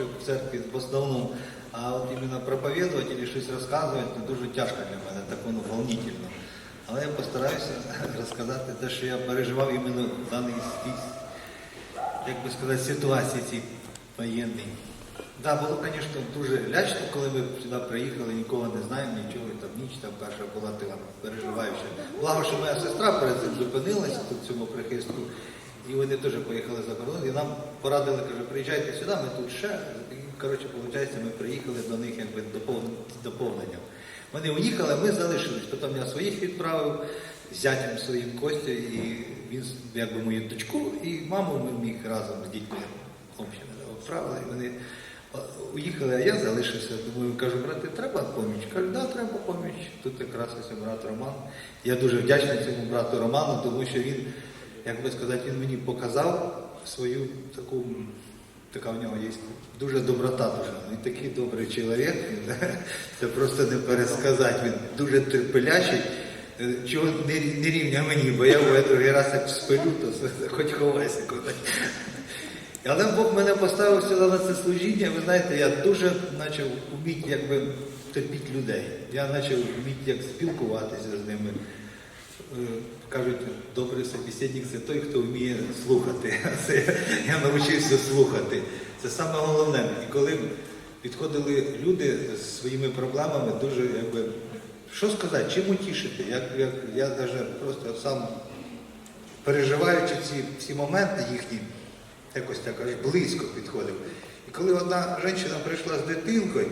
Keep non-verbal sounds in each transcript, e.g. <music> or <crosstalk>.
ще в церкві в основному, а от іменно проповідувати і щось розказувати ну, дуже тяжко для мене, так воно волнительно. Але я постараюся <laughs> розказати те, що я переживав іменно в даній як би сказати, ситуації цій воєнній. Да, було, звісно, дуже лячно, коли ми сюди приїхали, нікого не знаємо, нічого, там ніч там перша була така переживаюча. Благо, що моя сестра перед цим зупинилася тут цьому прихистку, і вони теж поїхали за кордон, і нам порадили, каже, приїжджайте сюди, ми тут ще. Коротше, виходить, ми приїхали до них якби доповненням. Вони уїхали, ми залишились. Потім я своїх відправив зятям своїм Костю, і він якби мою дочку і маму ми міг разом з дітьми відправили. І вони уїхали, а я залишився. Думаю, кажу, брати, треба поміч? Кажу, да, треба поміч. Тут якраз ось брат Роман. Я дуже вдячний цьому брату Роману, тому що він, як би сказати, він мені показав свою таку. Така в нього є дуже доброта дуже. Він такий добрий чоловік, це просто не пересказати. Він дуже терпелячий, Е, чого не, не рівня мені, бо я в другий раз як спилю, то хоч ховайся кудись. Але Бог мене поставив сюди на це служіння. Ви знаєте, я дуже почав вміти якби терпіти людей. Я почав вміти як спілкуватися з ними. Е, Кажуть, добрий собеседник це той, хто вміє слухати. <laughs> Це я навчився слухати. Це саме головне. І коли підходили люди з своїми проблемами, дуже якби. Що сказати, чим утішити? Як, як, я навіть просто сам переживаючи ці всі моменти їхні, якось так близько підходив. І коли одна жінка прийшла з дитинкою,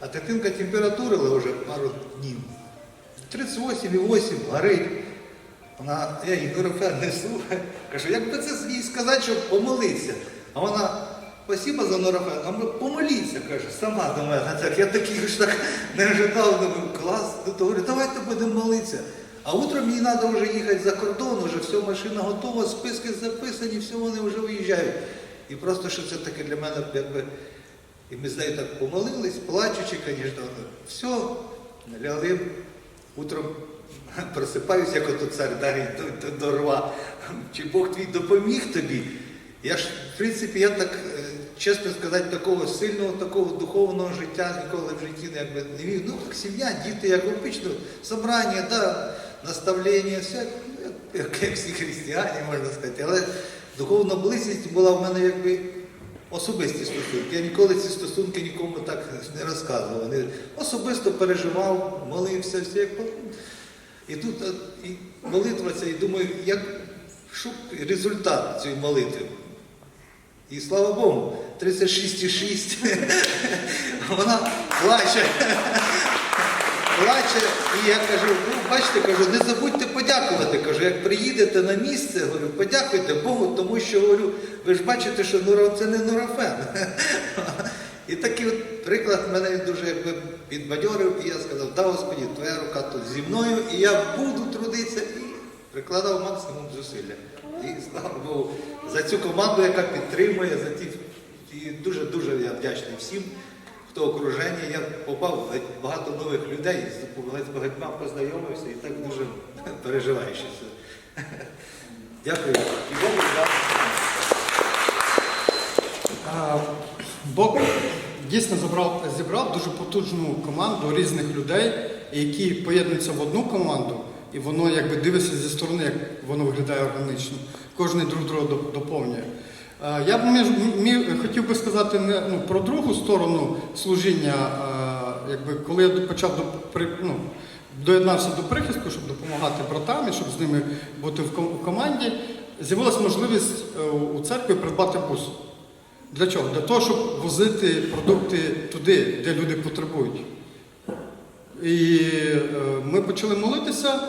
а дитинка температурила вже пару днів, 38,8 горить. Вона, я її не слухаю. Кажу, як би це їй сказати, щоб помолитися. А вона, спасибо за нурофен, а ми помоліться, каже, сама до мене. Так, я такий ж так не ожидав, думаю, клас. Ну, то говорю, давайте будемо молитися. А утром їй треба вже їхати за кордон, вже все, машина готова, списки записані, все, вони вже виїжджають. І просто що це таке для мене, якби. І ми з нею так помолились, плачучи, звісно, все, лягли, утром <laughs> просипаюся, як ото цар Дарій до, до, до рва. Чи Бог твій допоміг тобі? Я ж, в принципі, я так, е, чесно сказати, такого сильного, такого духовного життя ніколи в житті якби, не вів. Ну, як сім'я, діти, як обично, собрання, да, наставлення, все, ну, як всі християни, можна сказати. Але духовна близькість була в мене якби особисті стосунки. Я ніколи ці стосунки нікому так не розказував. Особисто переживав, молився, все як. І тут е, і молитва ця, і думаю, як що результат цієї молитви. І слава Богу, 36,6. <laughs> Вона плаче. Плаче, і я кажу, ну бачите, кажу, не забудьте подякувати. Кажу, як приїдете на місце, говорю, подякуйте Богу, тому що говорю, ви ж бачите, що нура це не нурофен. І такий от приклад мене дуже якби підбадьорив, і я сказав, да, Господі, твоя рука тут зі мною, і я буду трудитися і прикладав максимум зусилля. І слава Богу, за цю команду, яка підтримує, за ті і дуже-дуже я вдячний всім, хто окруження. Я попав багато нових людей, з багатьма познайомився і так дуже переживаю ще це. <laughs> Дякую. Бог дійсно зібрав, зібрав дуже потужну команду різних людей, які поєднуються в одну команду, і воно якби дивиться зі сторони, як воно виглядає органічно. Кожен друг друга доповнює. А, Я б між, мі- хотів би сказати не ну, про другу сторону служіння, а, якби коли я почав до при- ну, доєднався до прихистку, щоб допомагати братам і щоб з ними бути в ком- в команді, з'явилася можливість е, у церкві придбати бус. Для чого? Для того, щоб возити продукти туди, де люди потребують. І е, ми почали молитися,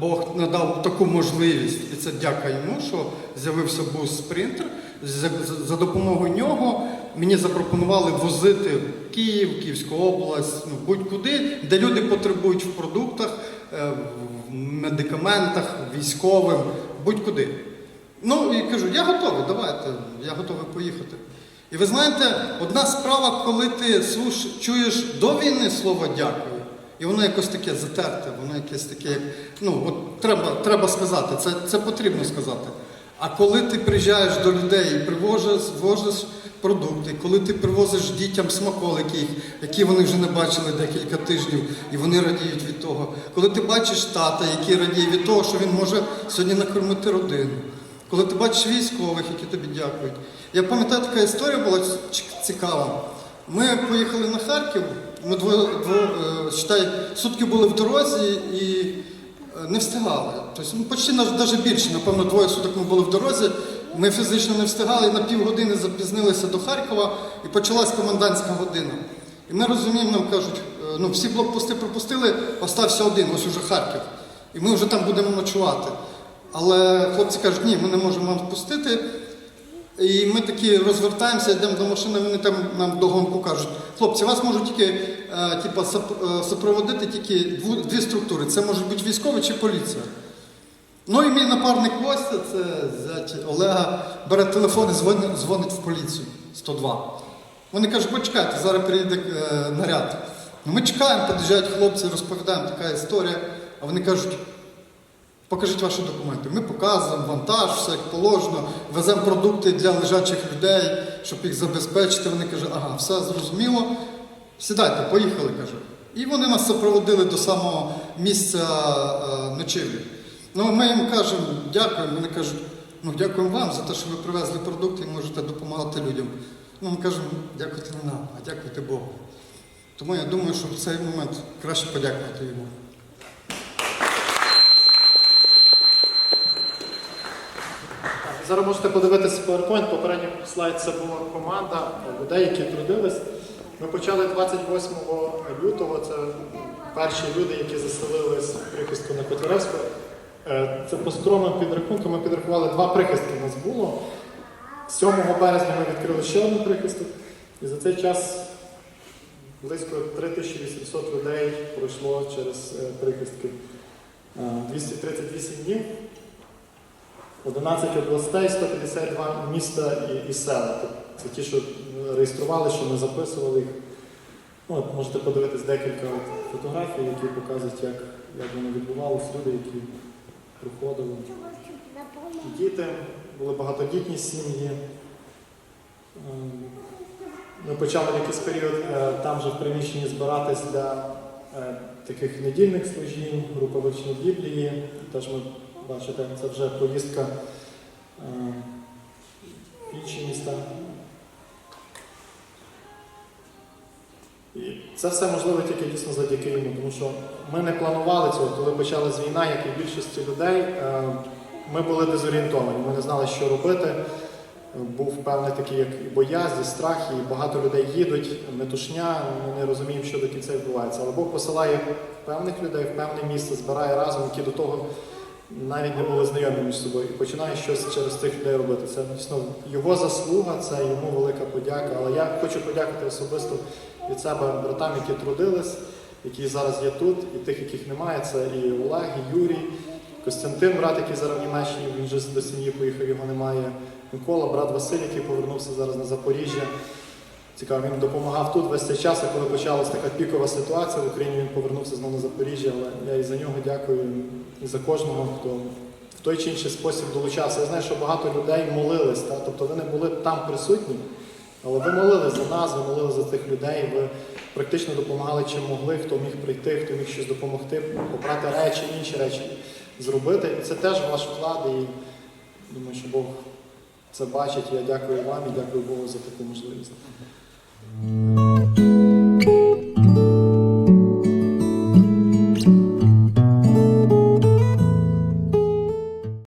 Бог надав таку можливість, і це дяка йому, що з'явився бус спринтер. За, допомогою нього мені запропонували возити в Київ, Київську область, ну, будь-куди, де люди потребують в продуктах, е, в медикаментах, військовим, будь-куди. Ну і кажу, я готовий, давайте, я готовий поїхати. І ви знаєте, одна справа, коли ти слуш, чуєш до війни слово дякую, і воно якось таке затерте, воно якесь таке, ну, от треба, треба сказати, це, це потрібно сказати. А коли ти приїжджаєш до людей і привозиш, возиш продукти, коли ти привозиш дітям смаколики, які вони вже не бачили декілька тижнів, і вони радіють від того. Коли ти бачиш тата, який радіє від того, що він може сьогодні накормити родину. Коли ти бачиш військових, які тобі дякують. Я пам'ятаю, така історія була цікава. Ми поїхали на Харків, ми дво, дво, е, сутки були в дорозі і не встигали. Тобто, ну, почти навіть більше, напевно, двоє суток ми були в дорозі. Ми фізично не встигали, і на півгодини запізнилися до Харкова і почалась комендантська година. І ми розуміємо, нам кажуть, е, ну всі блокпости пропустили, остався один, ось уже Харків. І ми вже там будемо ночувати. Але хлопці кажуть, ні, ми не можемо вам впустити. І ми такі розвертаємося, йдемо до машини, вони там нам догонку кажуть, хлопці, вас можуть тільки е, супроводити тільки дві структури. Це можуть бути військові чи поліція. Ну і мій напарник Костя, це Олега, бере телефон і дзвонить, в поліцію 102. Вони кажуть, почекайте, зараз приїде е, наряд. Ну ми чекаємо, під'їжджають хлопці, розповідаємо така історія, а вони кажуть, Покажіть ваші документи. Ми показуємо вантаж, все як положено, веземо продукти для лежачих людей, щоб їх забезпечити. Вони кажуть, ага, все зрозуміло. Сідайте, поїхали, каже. І вони нас супроводили до самого місця е, ночівлі. Ну, ми їм кажемо, дякуємо. Вони кажуть, ну дякуємо вам за те, що ви привезли продукти і можете допомагати людям. Ну, ми кажемо, дякуйте не нам, а дякуйте Богу. Тому я думаю, що в цей момент краще подякувати йому. Зараз можете подивитися PowerPoint. Попередній слайд це була команда людей, які трудились. Ми почали 28 лютого. Це перші люди, які заселились в прихистку на Котляревську. Е, Це по скромним підрахункам. Ми підрахували два прихистки у нас було. 7 березня ми відкрили ще один прихисток. І за цей час близько 3800 людей пройшло через е, прихистки. Е, 238 днів. 11 областей, 152 міста і, і села. Це ті, що реєстрували, що ми записували їх. Ну, от можете подивитись декілька от фотографій, які показують, як, як воно відбувалося, люди, які приходили. Діти, були багатодітні сім'ї. Ем, Ми почали в якийсь період е, там же в приміщенні збиратись для е, таких недільних служінь, група вивчення Біблії. Теж ми бачите, це вже поїздка е, в інші міста. Це все можливо тільки дійсно завдяки йому, тому що ми не планували цього, коли почалась війна, як і більшості людей, е, ми були дезорієнтовані, ми не знали, що робити. Був певний такий, як і боязнь, і страх, і багато людей їдуть, метушня, ми не розуміємо, що до кінця відбувається. Але Бог посилає певних людей в певне місце, збирає разом, які до того навіть не були знайомі між собою, і починає щось через тих людей робити. Це дійсно його заслуга, це йому велика подяка. Але я хочу подякувати особисто від себе братам, які трудились, які зараз є тут, і тих, яких немає. Це і Олег, і Юрій, Костянтин, брат, який зараз в Німеччині, він вже до сім'ї поїхав, його немає. Микола, брат Василь, який повернувся зараз на Запоріжжя. Цікаво, він допомагав тут весь цей час, коли почалася така пікова ситуація в Україні, він повернувся знову на Запоріжжя, але я і за нього дякую, і за кожного, хто в той чи інший спосіб долучався. Я знаю, що багато людей молились, та? тобто ви не були там присутні, але ви молились за нас, ви молились за тих людей, ви практично допомагали чим могли, хто міг прийти, хто міг щось допомогти, попрати речі, інші речі зробити. І це теж ваш вклад, і думаю, що Бог це бачить. Я дякую вам і дякую Богу за таку можливість.